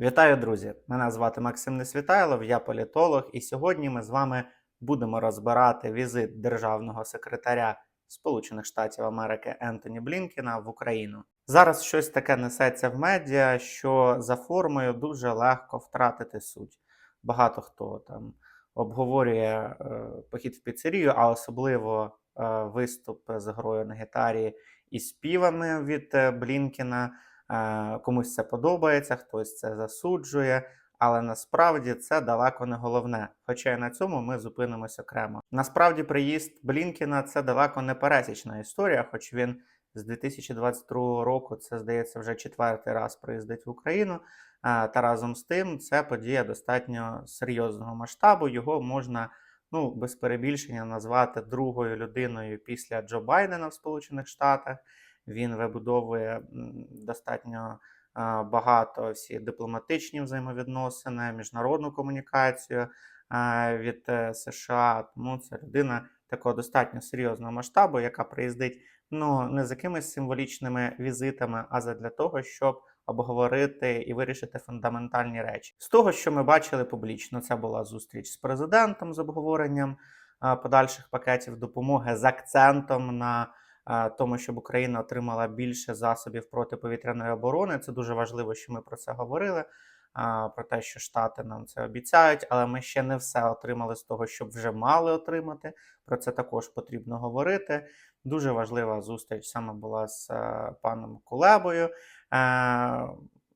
Вітаю, друзі! Мене звати Максим Несвітайлов, я політолог, і сьогодні ми з вами будемо розбирати візит державного секретаря Сполучених Штатів Америки Ентоні Блінкена в Україну. Зараз щось таке несеться в медіа, що за формою дуже легко втратити суть. Багато хто там обговорює е, похід в піцерію, а особливо е, виступ з грою на гітарі і співами від е, Блінкена. Е, Комусь це подобається, хтось це засуджує, але насправді це далеко не головне. Хоча й на цьому ми зупинимося окремо. Насправді, приїзд Блінкена це далеко не пересічна історія, хоч він з 2022 року, це здається, вже четвертий раз приїздить в Україну. Е, Та разом з тим, це подія достатньо серйозного масштабу. Його можна ну, без перебільшення назвати другою людиною після Джо Байдена в Сполучених Штатах. Він вибудовує достатньо багато всі дипломатичні взаємовідносини, міжнародну комунікацію від е, США. Тому це людина такого достатньо серйозного масштабу, яка приїздить ну, не з якимись символічними візитами, а для того, щоб обговорити і вирішити фундаментальні речі. З того, що ми бачили публічно, це була зустріч з президентом з обговоренням подальших пакетів допомоги з акцентом на тому, щоб Україна отримала більше засобів протиповітряної оборони. Це дуже важливо, що ми про це говорили. Про те, що Штати нам це обіцяють, але ми ще не все отримали з того, щоб вже мали отримати. Про це також потрібно говорити. Дуже важлива зустріч саме була з е, паном Кулебою. Е,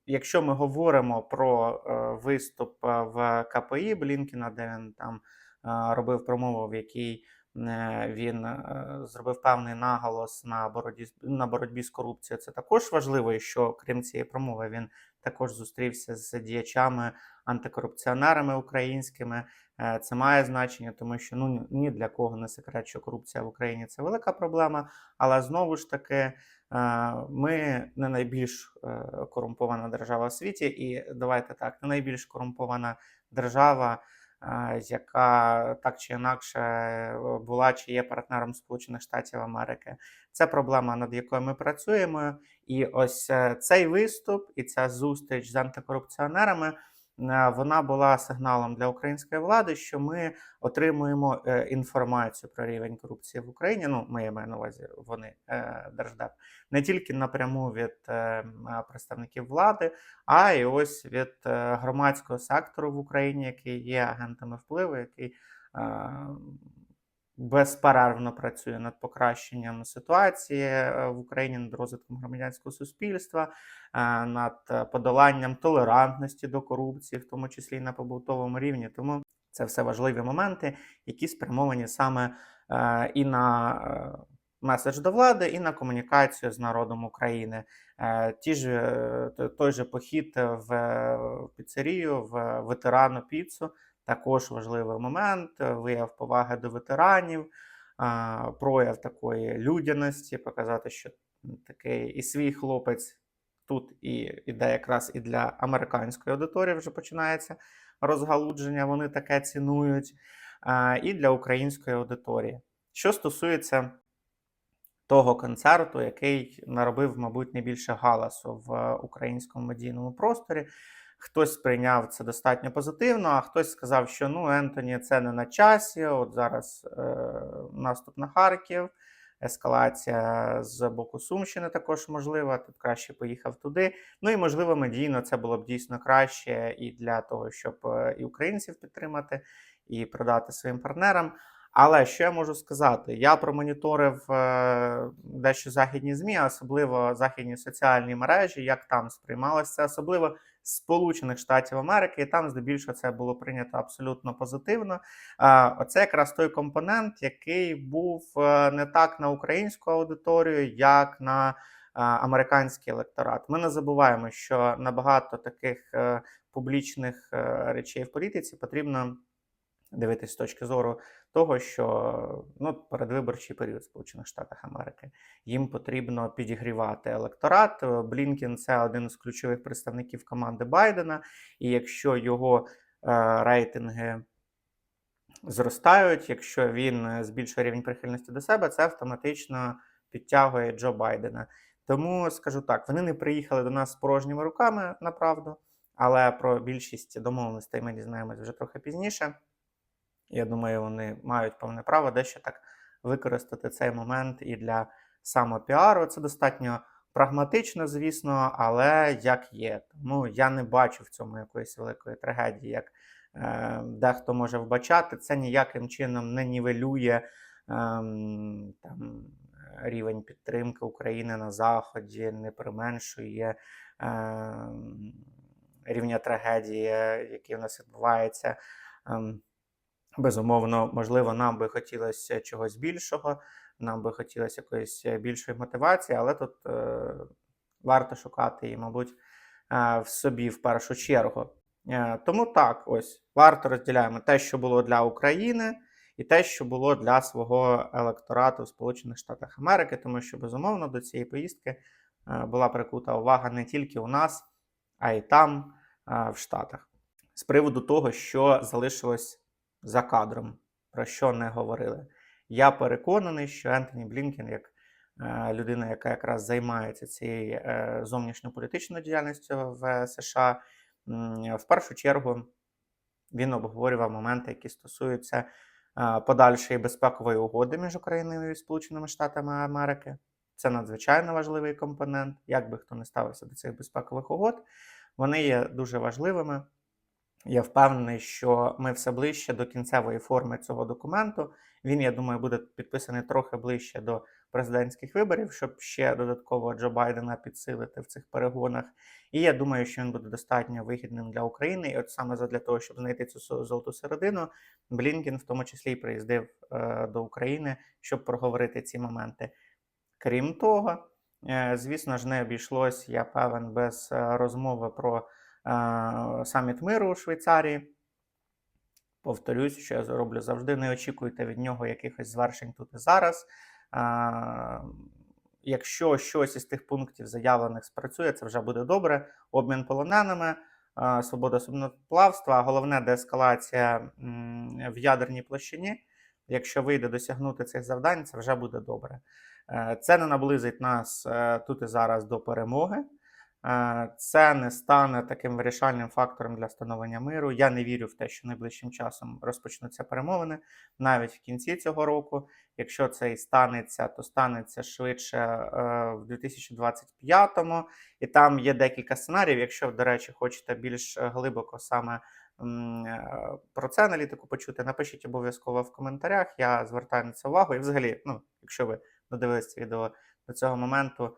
Якщо ми говоримо про е, виступ в КПІ Блінкіна, де він там робив промову, в якій він е, зробив певний наголос на боротьбі, на боротьбі з корупцією, це також важливо, і що крім цієї промови він також зустрівся з діячами антикорупціонерами українськими. Е, Це має значення, тому що ну ні для кого не секрет, що корупція в Україні це велика проблема. Але знову ж таки, е, ми не найбільш е, корумпована держава в світі, і давайте так, не найбільш корумпована держава, е, яка так чи інакше е, була чи є партнером Сполучених Штатів Америки. Це проблема, над якою ми працюємо. І ось е, цей виступ і ця зустріч з антикорупціонерами. Е, Вона була сигналом для української влади, що ми отримуємо е, інформацію про рівень корупції в Україні. Ну, ми я маю на увазі вони е, держдеп, не тільки напряму від представників влади, а й ось від громадського сектору в Україні, який є агентами впливу, який безперервно працює над покращенням ситуації е, в Україні, над розвитком громадянського суспільства, е, над е, подоланням толерантності до корупції, в тому числі і на побутовому рівні. Тому це все важливі моменти, які спрямовані саме і на меседж до влади, і на комунікацію з народом України. Ті ж, той же похід в піцерію, в ветерану піцу. Також важливий момент, е, вияв поваги до ветеранів, прояв такої людяності, показати, що такий і свій хлопець тут і іде якраз і для американської аудиторії вже починається розгалудження, вони таке цінують, і для української аудиторії. Що стосується того концерту, який наробив, мабуть, найбільше галасу в українському медійному просторі. Хтось сприйняв це достатньо позитивно, а хтось сказав, що ну Ентоні це не на часі. От зараз е, наступ на Харків, ескалація з боку Сумщини також можлива. Тут краще поїхав туди. Ну і можливо, медійно це було б дійсно краще і для того, щоб е, і українців підтримати, і продати своїм партнерам. Але що я можу сказати? Я промоніторив е, дещо західні ЗМІ, особливо західні соціальні мережі, як там сприймалося особливо Сполучених Штатів Америки, і там здебільшого це було прийнято абсолютно позитивно. А, Оце якраз той компонент, який був е, не так на українську аудиторію, як на американський електорат. Ми не забуваємо, що на багато таких е, публічних е, речей в політиці потрібно дивитись з точки зору того, що ну, передвиборчий період Сполучених Штатах Америки їм потрібно підігрівати електорат. Блінкін це один з ключових представників команди Байдена, і якщо його е, рейтинги зростають, якщо він е, збільшує рівень прихильності до себе, це автоматично підтягує Джо Байдена. Тому скажу так: вони не приїхали до нас з порожніми руками, направду. Але про більшість домовленостей ми дізнаємось вже трохи пізніше. Я думаю, вони мають повне право дещо так використати цей момент і для самопіару. Це достатньо прагматично, звісно, але як є. Тому я не бачу в цьому якоїсь великої трагедії, як е, дехто може вбачати. Це ніяким чином не нівелює ем, там, рівень підтримки України на Заході, не применшує ем, рівня трагедії, який в нас відбувається. Безумовно, можливо, нам би хотілося чогось більшого, нам би хотілося якоїсь е, більшої мотивації, але тут е, варто шукати її, мабуть, е, в собі в першу чергу. Е, тому так, ось варто розділяємо те, що було для України, і те, що було для свого електорату в Сполучених Штатах Америки, тому що безумовно до цієї поїздки е, була прикута увага не тільки у нас, а й там, е, в Штатах. З приводу того, що залишилось за кадром, про що не говорили. Я переконаний, що Ентоні Блінкен, як е, людина, яка якраз займається цією е, зовнішньополітичною діяльністю в США, м, в першу чергу він обговорював моменти, які стосуються е, подальшої безпекової угоди між Україною і Сполученими Штатами Америки. Це надзвичайно важливий компонент. Як би хто не ставився до цих безпекових угод, вони є дуже важливими. Я впевнений, що ми все ближче до кінцевої форми цього документу. Він, я думаю, буде підписаний трохи ближче до президентських виборів, щоб ще додатково Джо Байдена підсилити в цих перегонах. І я думаю, що він буде достатньо вигідним для України. І от саме для того, щоб знайти цю золоту середину, Блінкен в тому числі й приїздив е, до України, щоб проговорити ці моменти. Крім того, е, звісно ж, не обійшлось, я певен, без е, розмови про саміт миру у Швейцарії. Повторюсь, що я роблю завжди. Не очікуйте від нього якихось звершень тут і зараз. Якщо щось із тих пунктів заявлених спрацює, це вже буде добре. Обмін полоненими, свобода судноплавства, а головне деескалація в ядерній площині. Якщо вийде досягнути цих завдань, це вже буде добре. Е, Це не наблизить нас е, тут і зараз до перемоги. Е, Це не стане таким вирішальним фактором для встановлення миру. Я не вірю в те, що найближчим часом розпочнуться перемовини навіть в кінці цього року. Якщо це і станеться, то станеться швидше е, в 2025-му. І там є декілька сценаріїв. Якщо, до речі, хочете більш глибоко саме е, про це аналітику почути, напишіть обов'язково в коментарях. Я звертаю на це увагу. І взагалі, ну, якщо ви додивились це відео до цього моменту,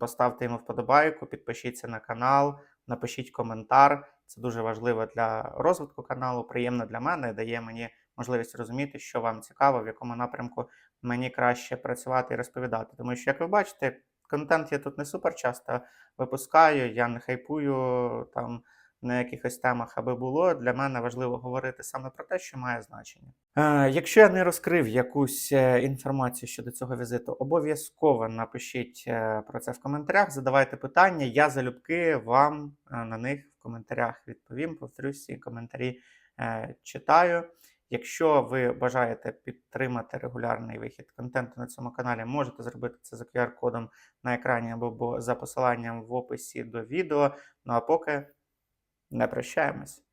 поставте йому вподобайку, підпишіться на канал, напишіть коментар. Це дуже важливо для розвитку каналу, приємно для мене, дає мені можливість розуміти, що вам цікаво, в якому напрямку мені краще працювати і розповідати. Тому що, як ви бачите, контент я тут не супер часто випускаю, я не хайпую там на якихось темах, аби було. Для мене важливо говорити саме про те, що має значення. Е, якщо я не розкрив якусь е, інформацію щодо цього візиту, обов'язково напишіть е, про це в коментарях, задавайте питання. Я залюбки вам на них в коментарях відповім. Повторюсь, ці коментарі читаю. Якщо ви бажаєте підтримати регулярний вихід контенту на цьому каналі, можете зробити це за QR-кодом на екрані або за посиланням в описі до відео. Ну а поки не прощаємось.